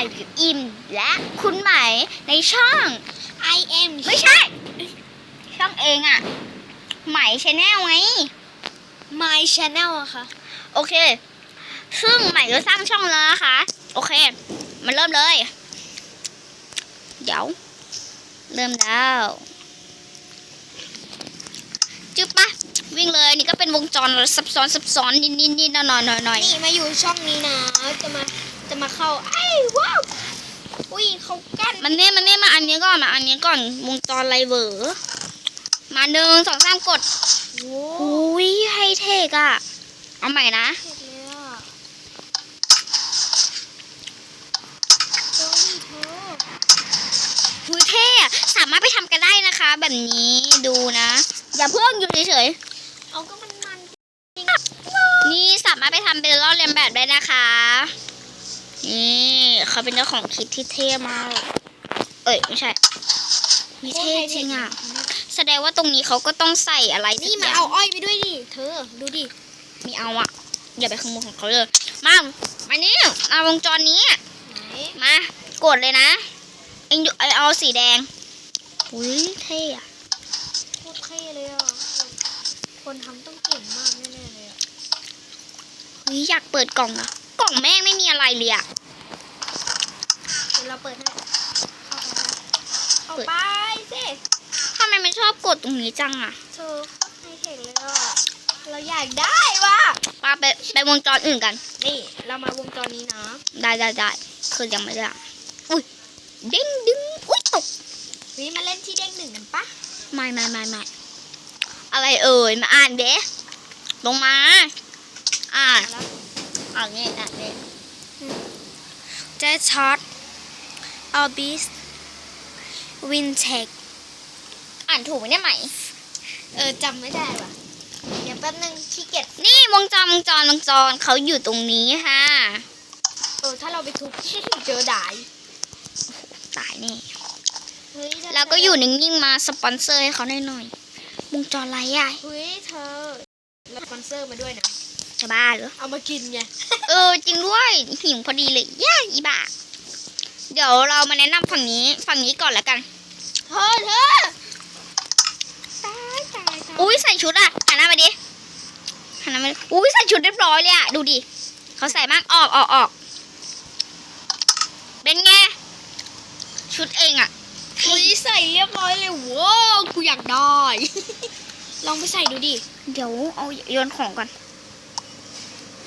ายกับอิมและคุณไหมในช่อง I am ไม่ใช่ ช่องเองอะไหมชแนลไง My Channel อะค่ะ โอเค ซึ่งใหม่ก็สร้างช่องแล้วนะคะ โอเค มันเริ่มเลย เดี๋ยว เริ่มแล้วจึ๊บปะวิ่งเลย นี่ก็เป็นวงจรซับซ้อนซับซ้อนนิดนิดนิดหน่อยหน่อยหน่อยหน่อยนี่มาอยู่ช่องนี้นะ จะมา จะมาเข้าไอ้ว้าวอุ้ยเขากั้นมันเนี่ยมันเนี่ยมาอันนี้ก่อนมาอันนี้ก่อนวงจรไรเวอร์มาหนึ่งสองสามกดโอ้อุ้ยไฮเทคอะเอาใหม่นะเผ็ดเลยอะโอ้ยเธอหุยเท่อะสามารถไปทำกันได้นะคะ แบบนี้ดูนะ อย่าเพิ่งอยู่เฉยเอาก็มันมันจริงๆนี่สามารถไปทำเป็นลอกเลียนแบบได้นะคะ นี่เขาเป็นเจ้าของคลิปที่เท่มาก เอ้ยไม่ใช่มีเท่จริงอะแสดงว่าตรงนี้เขาก็ต้องใส่อะไรสักนี่อมาย่างเอาอ้อยไปด้วยดิ เธอดูดิ มีเอาอะอย่าไปขโมยของเขาเลย มามานี่มาวงจรนี้ไหนมากดเลยนะ เอ็งอยู่เอาเอาสีแดง อุ้ยเท่อะโคตรเท่เลยอะ คนทำต้องเก่งมากแน่ๆเลยอะเฮ้ยอยากเปิดกล่องอะก ล่องแม่งไม่มีอะไรเลยอะเดี๋ยวเราเปิดให้เข้าไปนะเข้าไปสิทำไมมันชอบกดตรงนี้จังอะเธอโคตรไฮเทคเลยอะเราอยากได้ว่ะปาไปไปวงจรอื่นกัน นี่ เรามาวงจรนี้นะได้ได้ได้คือยังไม่ได้อุ้ยเด้งดึงอุ้ยตกวิมาเล่นที่เด้งหนึ่งกันปะไม่ไม่ไม่ไม่อะไรเอ่ยมาอ่านเด้ลงมา อ่าน แล้วอ่านนี่อ่านนี่เจช็อตออบิสวินเทคอ่านถูกไหมเนี่ยไหมเออจำไม่ได้ว่ะ เดี๋ยวแป๊บนึงขี้เกียจนี่วงจรวงจรวงจรเขาอยู่ตรงนี้ค่ะเออถ้าเราไปทุบเจอด่ายตายนี่เฮ้ยถ้าแล้วก็อยู่นิ่งๆมาสปอนเซอร์ให้เขาหน่อยหน่อยๆวงจรอะไรอะเฮ้ยเธอแล้วสปอนเซอร์มาด้วยนะ จะบ้าเหรอ เอามากินไง เออจริงด้วยหิวพอดีเลยย่าอีบ้าเดี๋ยวเรามาแนะนำฝั่งนี้ฝั่งนี้ก่อนแล้วกันเธอเธอตายตายตายอุ้ยใส่ชุดอะหันหน้ามาดิหันหน้ามาดิอุ้ยใส่ชุดเรียบร้อยเลยอะดูดิเขาใส่มากออกออกออกเป็นไงชุดเองอะอุ้ยใส่เรียบร้อยเลยว้าวกูอยากได้ ลองไปใส่ดูดิ เดี๋ยวเอาโยนของก่อน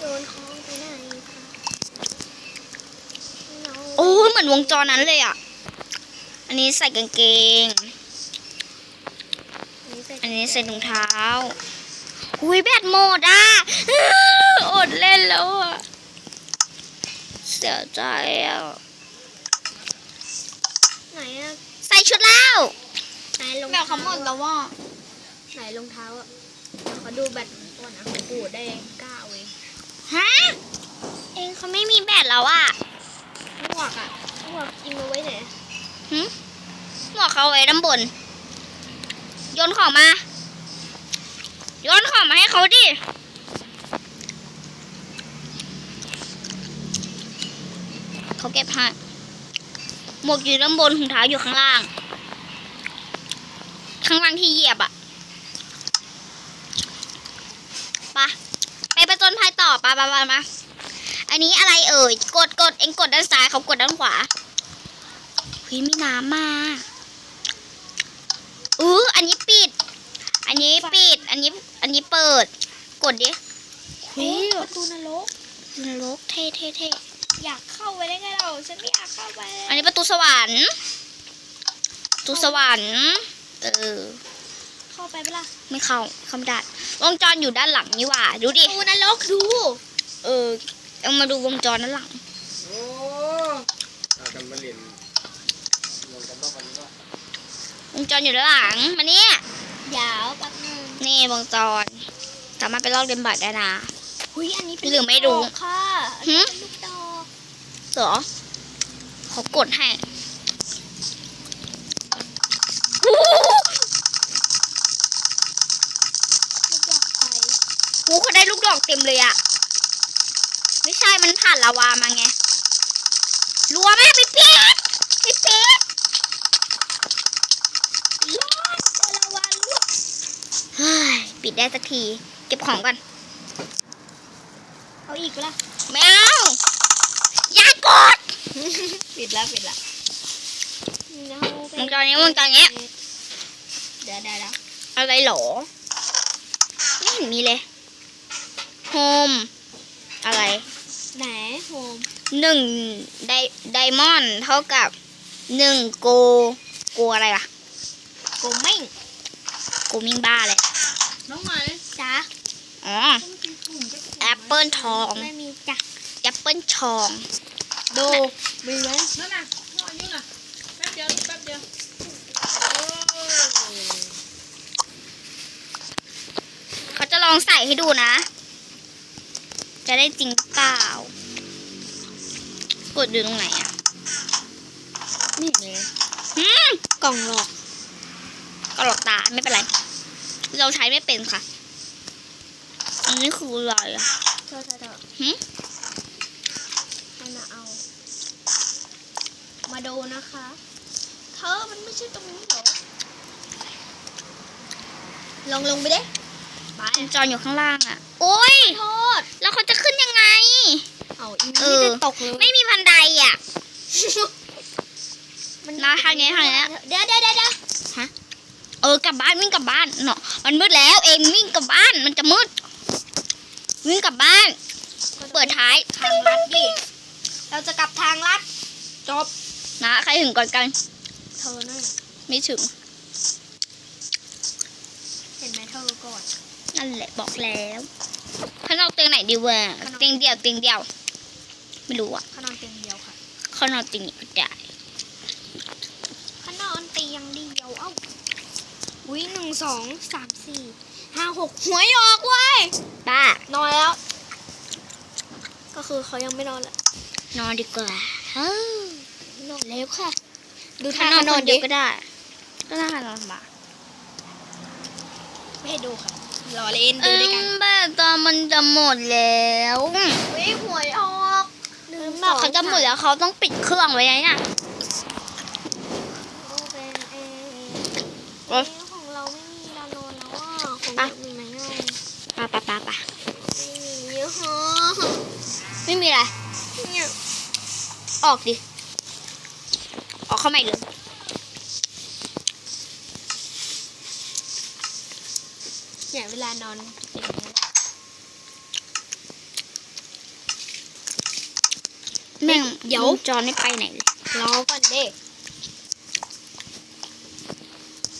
โยนของไปไหนคะเงาโอ้ยเหมือนวงจรนั้นเลยอะอันนี้ใส่กางเกง อันนี้ใส่ถุงเท้าอุ้ยแบตหมดอะอดเล่นแล้วอะ เสียใจอะ ไหนอะใส่ชุดแล้วไหนรองแบเท้าตเขาหมดแล้วว่า ไหนรองเท้าอะเดี๋ยวขอดูแบตก่อนนะของกูได้เก้าเอง ฮะ เองเขาไม่มีแบตแล้วอะหมวกอะหมวกอิงเอาไว้ไหนหึหมวกเขาไว้ด้านบน โยนของมา โยนของมาให้เขาดิ เขาเก็บให้หมวกอยู่ด้านบนถุงเท้าอยู่ข้างล่าง ข้างล่างที่เหยียบอะไปะ ต่อไปะปะปะมา อันนี้อะไรเอ่ย กดกดเองกดด้านซ้ายเขากดด้านขวาเฮ้ยมีน้ำมาอืออันนี้ปิด อันนี้ปิด อันนี้ อันนี้เปิด กดดิเฮ้ยประตูนรกนรกเท่เท่เท่อยากเข้าไปได้ไงเรา ฉันไม่อยากเข้าไป อันนี้ประตูสวรรค์ ประตูสวรรค์ เออ เข้าไปเปะล่าไม่เข้าเข้าไม่ได้ วงจรอยู่ด้านหลังนี่หว่า ดูดิประตูนรกดู เออเอามาดูวงจรด้านหลัง โอ้เอากันมาเรียนลงกันบ้างวันนี้ก็วงจรอยู่ด้านหลัง มาเนี่ยยาวแป๊บนึงนี่วงจร สามารถไปลอกเลียนแบบได้นะ หุยอันนี้เป็นหรือไม่รู้ ลูกดอกค่ะหึเป็นลูกดอก เหรอเขากดให้โอ้โห ลูกดอกไฟ โอ้โหเขาได้ลูกดอกเต็มเลยอะไม่ใช่มันผ่านลาวามาไงรัวมากพี่ปี๊ดพี่ปี๊ดรอดเจอละวันรวดเฮ้ยปิดได้สักที เก็บของก่อนเอาอีกปะล่ะไม่เอาอย่ากดปิดแล้วปิดแล้ววงจรนี้วงจรนี้เดี๋ยวเดี๋ยวเดี๋ยวอะไรหรอไม่เห็นมีเลย โฮมอะไรไหนโฮมหนึ่งไดไดมอนด์เท่ากับหนึ่งโกโกอะไรล่ะโกมิ่งโกมิงบ้าเลยน้องไหมจ้าอ๋อแอปเปิลทองไม่มีจ้ะแอปเปิลทอง ดูมีไหมนั่นน่ะนอนอยู่น่ะแป๊บเดียวแป๊บเดียวโอ้เขาจะลองใส่ให้ดูนะจะ ได้จริงเปล่า กดดูตรงไหนอะไม่เห็นเลยหืมกล่องหลอกก็หลอกตาไม่เป็นไร เราใช้ไม่เป็นค่ะ อันนี้คืออะไรอะเธอเธอเธอหืมให้มาเอา มาดูนะคะ เธอมันไม่ใช่ตรงนี้เหรอ ลองลงไปดิไปวงจรอยู่ข้างล่างอะ โอ้ยโทษ แล้วเขาจะขึ้นยังไง เอาอีเอนี่อไม่ได้ตกเลยไม่มีพันไดอะมันมาทางนี้ทางนี้ เดี๋ยวเดี๋ยวเดี๋ยวเดี๋ยวเออกลับบ้านวิ่งกลับบ้านเนาะมันมืดแล้ว เองวิ่งกลับบ้านมันจะมืดวิ่งกลับบ้าน เปิดท้ายทางลัดดิเราจะกลับทางลัดจบนะใครถึงก่อนกันเธอนั่นไม่ถึงเห็นไหมเธอก่อน นั่นแหละบอกแล้วข้างนอกเตียงไหนดีวะข้างนอกเตียงเดียวเตียงเดียว ไม่รู้อะเขานอนเตียงเดียวค่ะข้างนอกเตียงนี้ก็ได้เขานอนเตียงเดียวเอ้าอุ้ยหนึ่งสองสามสี่ห้าหกหวยออกเว้ยป้านอนแล้ว ก็คือเขายังไม่นอนแล้วนอนดีกว่าเฮ้ยนอนแล้วค่ะ ดูถ้าท่านอนนคอนนเดีดิยวก็ได้ ก็น่าลำบากไม่ให้ดูค่ะรอเล่นเอดูอด้วยกันแบบตอนมันจะหมดแล้วอุ้ยหวยออกหนึ่งส องเขาจะหมดแล้วเขาต้องปิดเครื่องไว้เนี่ยดูเป็นเอเอ้ยของเราไม่มีเรานอนแล้วอะของอะเรามีไหมอะปะปะปะปะไม่มีฮะไม่มีอะไรเนี่ยออกดิ ออกเข้ามาอีกเลยเนี่ยเวลานอนอย่างนี้ แม่งเดี๋ยววงจรไม่ไปไหนเลยรอก่อนเด็ก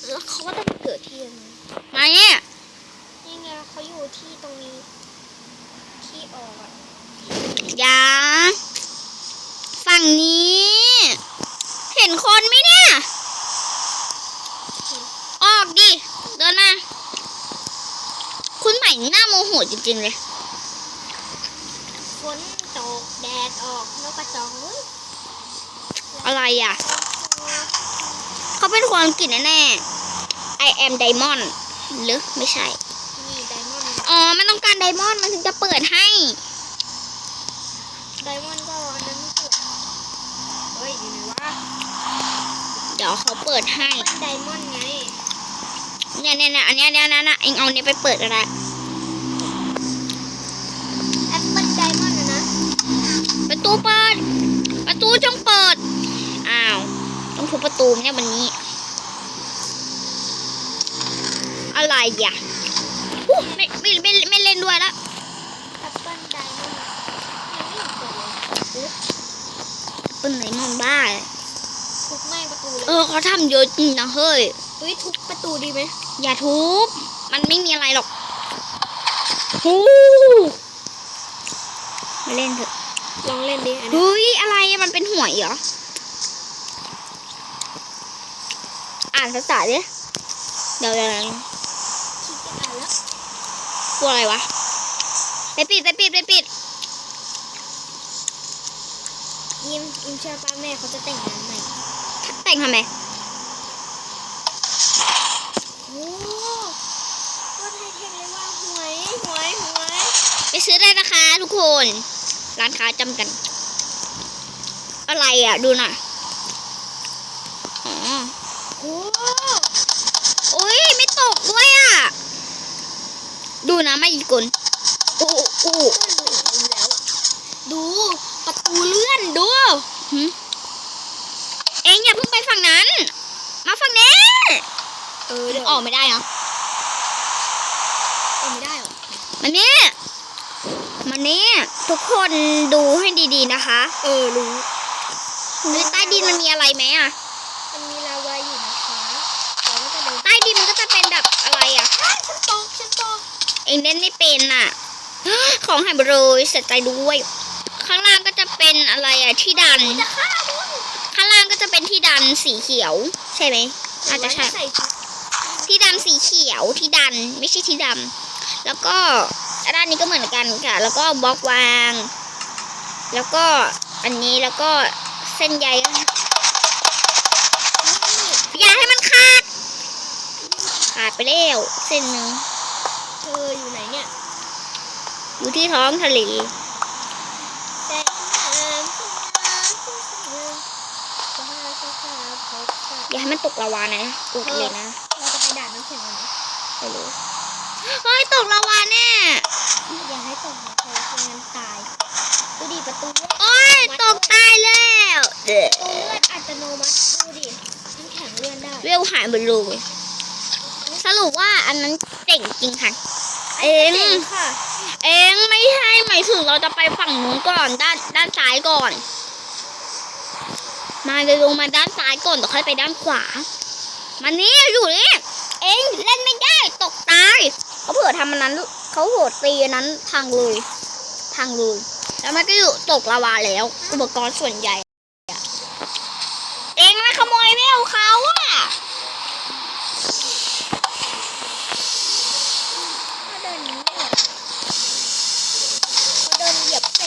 แล้วเขาก็ต้องเกิดที่ยังไงมาเนี่ยนี่ไงเขาอยู่ที่ตรงนี้ ที่ออกอะอย่าฝั่งนี้ เห็นคนไหมเนี่ย ออกดิ เดินมา คุณใหม่นี่น่าโมโหจริงๆเลย ฝนตกแดด ออกนกกระจอกเฮ้ยอะไรอะ เขาเป็นคนอังกฤษแน่ๆ I am diamond หรือไม่ใช่ นี่ไดมอนด์อ๋อ มันต้องการไดมอนด์มันถึงจะเปิดให้ ไดมอนด์ก็อันนั้นไม่ใช่เหรอเฮ้ยอยู่ไหนวะเดี๋ยวเขาเปิดให้ มันไดมอนด์ไง เนี่ยเนี่ยเนี่ยอันเนี้ยเนี่ยนะนะเองเอาเนี้ยไปเปิดก็ได้ ตูเปิด ประตูจงเปิด อ้าว ต้องทุบประตูเนี่ยวันนี้ อะไรอะอู้ไม่ไม่ไม่ไม่เล่นด้วยละแอปเปิลไดมอนด์ยังไม่เห็นเปิดเลยเอ๊ะเป็นไหนมองบ้าเลยทุบแม่งประตูเลยเออเขาทำเยอะจริงนะเฮ้ยเฮ้ยทุบประตูดีไหมอย่าทุบ มันไม่มีอะไรหรอก ฮู้มาเล่นเถอะ ลองเล่นดิอันนี้เฮ้ยอะไรอะมันเป็นหวยเหรอ อ่านภาษาดิเดี๋ยวเดี๋ยวเดี๋ยวคิดจะอ่านแล้วตัวอะไรวะไปปิดไปปิดไปปิดยิมอิมเชื่อป้าแม่เขาจะแต่งงานใหม่ แต่งทำไมโอ้ก็ไทยเทคเลยว่าหวยหวยหวยไปซื้อได้นะคะทุกคน ร้านค้าจำกันออะไรอะ ดูหน่อยอ๋อโอ้อุ้ยไม่ตกด้วยอะ ดูนะไม่อีกคนอู้อู้แล้วอะดูประตูเลื่อนดูหึเอ็งอย่าเพิ่งไปฝั่งนั้น มาฝั่งนี้ เออเดี๋ยวออกไม่ได้เนาะออกไม่ได้เหรอมันนี่ มันนี่ทุกคนดูให้ดีๆนะคะ เออรู้ในใต้ดินมันมีอะไรไหมอะ มันมีลาวาอยู่นะคะเราก็จะเดินใต้ดินมันก็จะเป็นแบบอะไรอะอ้าวฉันตกฉันตกเองเล่นไม่เป็นอะ ของหายไปเลยเสียใจด้วย ข้างล่างก็จะเป็นอะไรอะที่ดันจะฆ่ามึงข้างล่างก็จะเป็นที่ดันสีเขียว ใช่ไหมอาจจะใช่ใส่ชุดที่ดำสีเขียวที่ดันไม่ใช่ที่ดำแล้วก็ ด้านนี้ก็เหมือนกันค่ะ แล้วก็บล็อกวาง แล้วก็อันนี้แล้วก็เส้นใยอย่าให้มันขาด ขาดไปแล้วเส้นหนึ่งเธออยู่ไหนเนี่ย อยู่ที่ท้องทะเลแต่น้ำขึ้นมาขึ้นมาสหาสหาพบกันอย่าให้มันตกละวานะอุดเลยนะ เราจะไปด่านน้ำแข็งกันไหมไปเลยเฮ้ยตกละวาแน่ อย่าให้ตกนะเธอไม่งั้นตาย ดูดิประตูเลื่อนโอ้ยตกตายแล้วเด้อประตูเลื่อนอัตโนมัติดูดิน้ำแข็งเลื่อนได้เวลหายไปเลยสรุปว่าอันนั้นเจ๋งจริงค่ะ เองจ๋งค่ะ เองไม่ใช่หมายถึงเราจะไปฝั่งนู้นก่อนด้านด้านซ้ายก่อน มาเลยลงมาด้านซ้ายก่อนเดี๋ยวค่อยไปด้านขวามานี่อยู่นี่เองเล่นไม่ได้ตกตายเขาเผื่อทำอันนั้น เขาโหดตีนั้นพังเลยพังเลยแล้วมันก็อยู่ตกลาวาแล้ว อุปกรณ์ส่วนใหญ่ เองม่ขโมยเวลเขาอะ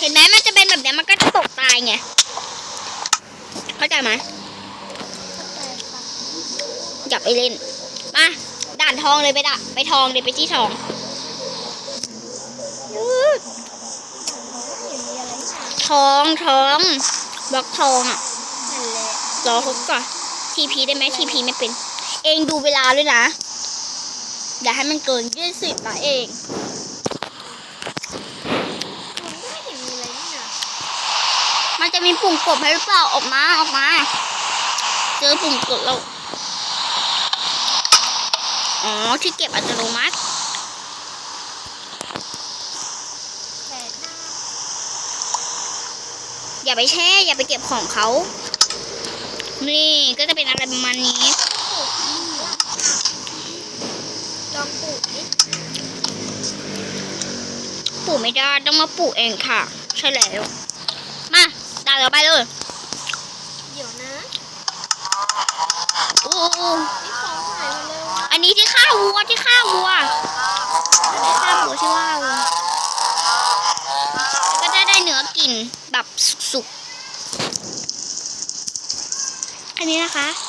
เห็นไหมมันจะเป็นแบบนี้มันก็จะตกตายไง เข้าใจไหมอย่าไปเล่น มาด่านทองเลยไปด่าไปทองเลยไปที่ทอง เห็นมีอะไรหนา ทองทองบล็อกทองอะนั่นแหละรอเขาก่อนทีพีได้ไหมทีพีไม่เป็น เองดูเวลาด้วยนะ อย่าให้มันเกินยี่สิบนะเองคุณก็ไม่เห็นมีอะไรนี่นะมันจะมีปุ่มกดให้หรือเปล่าออกมาออกมา เจอปุ่มกดแล้ว อ๋อที่เก็บอัตโนมัติแต่หน้า อย่า ไปแช่ อย่าไปเก็บของเขา นี่ก็จะเป็นอะไรประมาณนี้ ลองปลูกดิปลูกไม่ได้ต้องมาปลูกเองค่ะ ใช่แล้ว มาด่าเราไปเลย เดี๋ยวนะอู้นี่ของหายหมดเลยว่ะอันนี้ที่ฆ่าวัวที่ฆ่าวัวฆ่าวัวที่ว่าวัวก็จะได้เนื้อกินแบบสุกๆ อัน นี้นะคะ